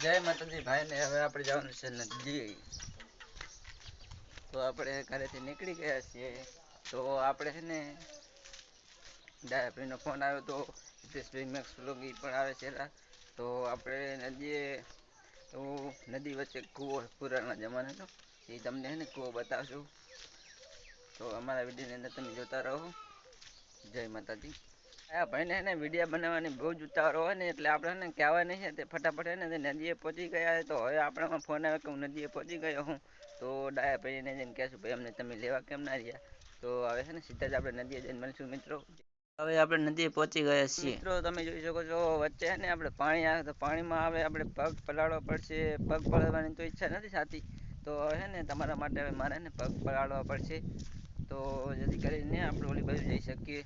જય માતાજી ભાઈ ને હવે આપણે જવાનું છે નદી. તો આપણે ઘરેથી નીકળી ગયા છીએ. તો આપણે છે ને ડાયાભાઈનો ફોન આવ્યો તો, હિતેશભાઈ મેક્સ વ્લોગ પણ આવે છે તો આપણે નદીએ, તો નદી વચ્ચે કૂવો પુરાણા જમાનાનો એ તમને છે ને કૂવો બતાવશું. તો અમારા વિડીયોની અંદર તમે જોતા રહો. જય માતાજી. વીડિયો બનાવવાની બહુ જ ઉતાવળ હોય ને, એટલે આપણે કહેવાય છે તે ફટાફટ હે ને નદીએ પહોંચી ગયા તો હવે આપણામાં ફોન આવે કે હું નદીએ પહોંચી ગયો હું. તો ડાયા ભાઈને જઈને કહેશું, ભાઈ, અમને તમે લેવા કેમ ના રહ્યા? તો હવે છે ને સીધા જ આપણે નદીએ જઈને મળીશું, મિત્રો. હવે આપણે નદીએ પહોંચી ગયા છીએ. મિત્રો, તમે જોઈ શકો છો, વચ્ચે ને આપણે પાણી આવે તો પાણીમાં આવે આપણે પગ પલાળવો પડશે. પગ પલાળવાની તો ઈચ્છા નથી થતી. તો હવે ને તમારા માટે હવે મારે ને પગ પલાળવા પડશે. તો જેથી કરીને આપણે ઓલી બાજુ જઈ શકીએ.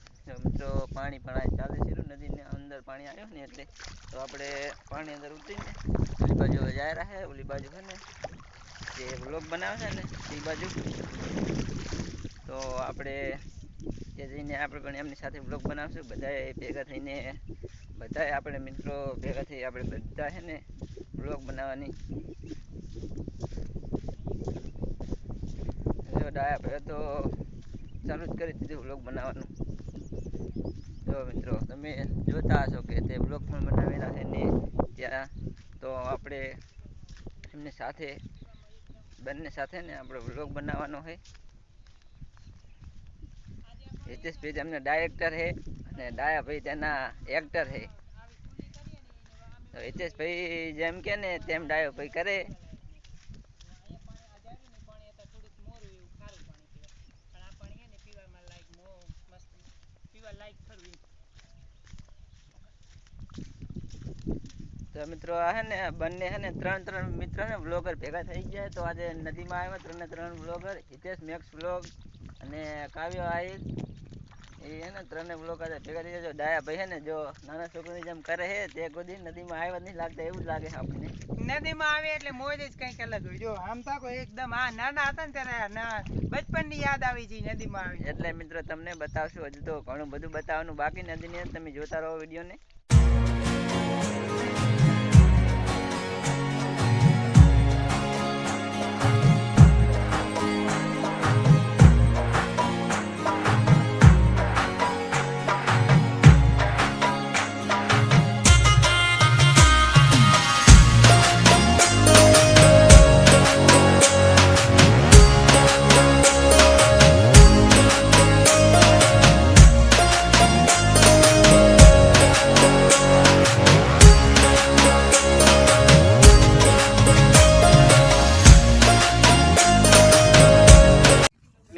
તો પાણી પણ ચાલે છે નદીની અંદર પાણી આવ્યું ને એટલે, તો આપણે પાણી અંદર ઉતરીને ઓલી બાજુ જાય રહે ઓલી બાજુ છે ને, જે વ્લોગ બનાવે છે ને, એ બાજુ. તો આપણે જે જઈને આપણે પણ એમની સાથે વ્લોગ બનાવશું. બધાએ ભેગા થઈને, બધાએ આપણે મિત્રો ભેગા થઈ આપણે બધા છે ને વ્લોગ બનાવવાની. ડાયા તો ચાલુ જ કરી દીધું વ્લોગ બનાવવાનું. જો મિત્રો, તમે જોતા હશો કે તે વ્લોગ પણ બનાવેલા છે ને ત્યાં તો આપણે એમની સાથે, બંને સાથે ને આપણે વ્લોગ બનાવવાનો છે. હિતેશભાઈ તેમના ડાયરેક્ટર છે અને ડાયાભાઈ તેના એક્ટર છે. તો હિતેશભાઈ જેમ કે ને તેમ ડાયાભાઈ કરે. તો મિત્રો આ હે ને બંને હે ને, ત્રણ ત્રણ મિત્ર ને બ્લોગર ભેગા થઈ ગયા તો આજે નદીમાં આવ્યા ત્રણે ત્રણ બ્લોગર હિતેશ મેક્સ બ્લોગ અને કાવ્ય આહિર. એ હે ને ત્રણે બ્લોક આજે ભેગા થઈ જો ડાયા ભાઈ હે ને જો નાના છોકરી જેમ કરે હે તે કોઈ નદીમાં આવ્યા નહીં લાગતા એવું જ લાગે આપણને. નદીમાં આવે એટલે મોજ જ કંઈક અલગ હોય. જો આમ તાકો એકદમ આ નાના હતા ને ત્યારે ના બચપનની યાદ આવી છે નદીમાં આવી એટલે મિત્રો તમને બતાવશું હજુ તો ઘણું બધું બતાવવાનું બાકી નદીની અંદર તમે જોતા રહો વિડીયોને.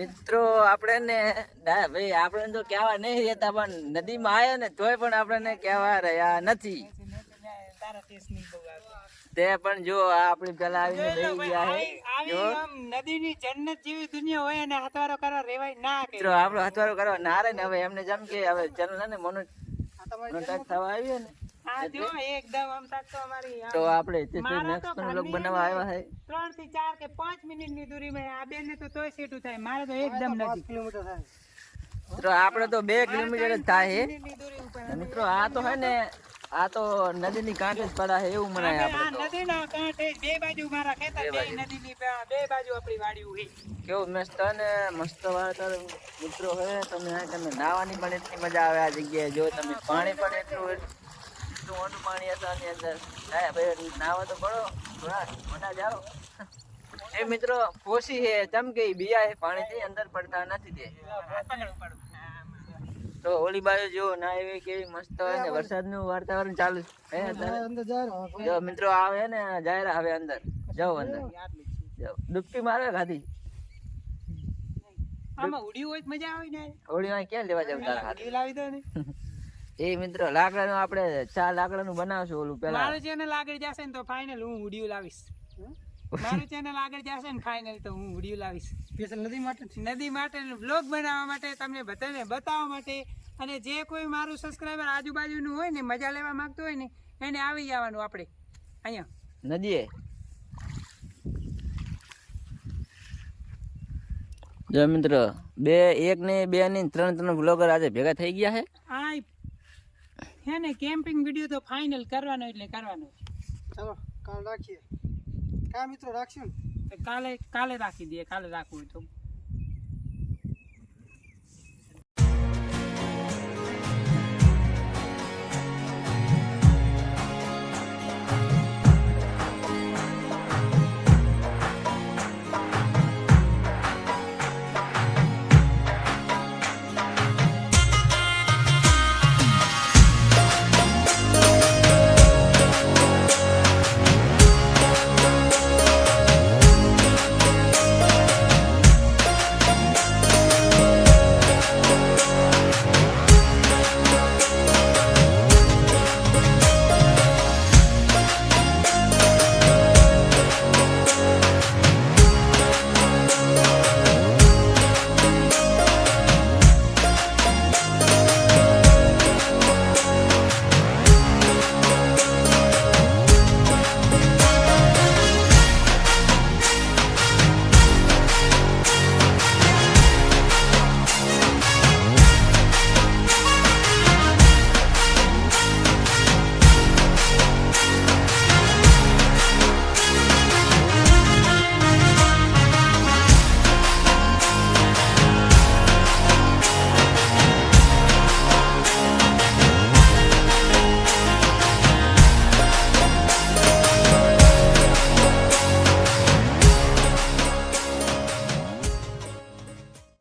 મિત્રો આપણે ને ના ભાઈ આપણે તો કહેવા નહીં રહેતા પણ નદીમાં આવ્યા ને તોય પણ આપણને કહેવા રહ્યા નથી. તે પણ જો આપણી પેલા આવીને બેસી ગયા છે આવી જો. નદીની જન્નત જેવી દુનિયા હોય અને હાથવારો કરવા રેવાય ના મિત્રો આપણો હાથવારો કરવા નારે ને હવે એમને જેમ કે હવે ચેનલ ને મોનો થવા આવી ને. હા જો એકદમ આમ તાકતો અમારી આમ તો આપણે તો લોક ઘરની બનાવવા આવ્યા છે ત્રણથી ચાર કે પાંચ મિનિટની દૂરીમાં આ બેન ને તો તોય સેટું થાય. મારે તો એકદમ નજીક કિલોમીટર થાય. મિત્રો આપણે તો બે કિલોમીટર જ થાય છે મિત્રો આ તો હે ને આ તો નદીની કાંઠે જ પડા છે એવું મનાય આપણે તો. નદીના કાંઠે બે બાજુ મારા ખેતર બે નદીની બે- બે બાજુ આપણી વાડીઓ હોય કેવું મસ્ત ને મસ્ત વાળતર મિત્રો હે તમે તમે નાવાની પણ એટલી મજા આવે આ જગ્યાએ. જો તમે પાણી પણ એટલું એટલું મોટું પાણી હતું આની અંદર. હા ભાઈ નાવા તો પડો. થોડા મોટા જાઓ. એ મિત્રો પોસી હે ચમ કે બિયા હે પાણીથી અંદર પડતા નથી તે. તો ઓલી બાજુ જો ના એવી કેવી મસ્ત હોય ને વરસાદનું વાતાવરણ ચાલુ હે જો મિત્રો આવે ને જાહેર આવે અંદર. જાઓ અંદર. ડૂબકી મારે ખાધી? આમાં ઉડી હોય મજા આવે ને. હોળીમાં ક્યાં લેવા જાવ તારા હાથ? લાવી દો ને. એ મિત્રો લાકડાનું આપણે ચા લાકડાનું બનાવશું ઓલું પેલા. મારું ચેનલ આગળ જશે ને તો ફાઇનલ હું ઉડિયું લાવીશ. મારું ચેનલ આગળ જશે ને ફાઇનલ તો હું ઉડીયું લાવીશ. સ્પેશિયલ નદી માટે નદી માટે બ્લોગ બનાવવા માટે તમને બધાને બતાવવા માટે અને જે કોઈ મારું સબસ્ક્રાઈબર આજુબાજુનું હોય ને મજા લેવા માંગતું હોય ને એને આવી જવાનું આપણે. અહીંયા. નદીએ. જો મિત્રો બે એક ને બે ને ત્રણ ત્રણ બ્લોગર આજે ભેગા થઈ ગયા છે આ હે ને કેમ્પિંગ વીડિયો તો ફાઇનલ કરવાનો એટલે કરવાનો ચલો કાલ રાખીએ. કા મિત્રો રાખશું કાલે કાલે રાખી દઈએ કાલે રાખવું હોય તો.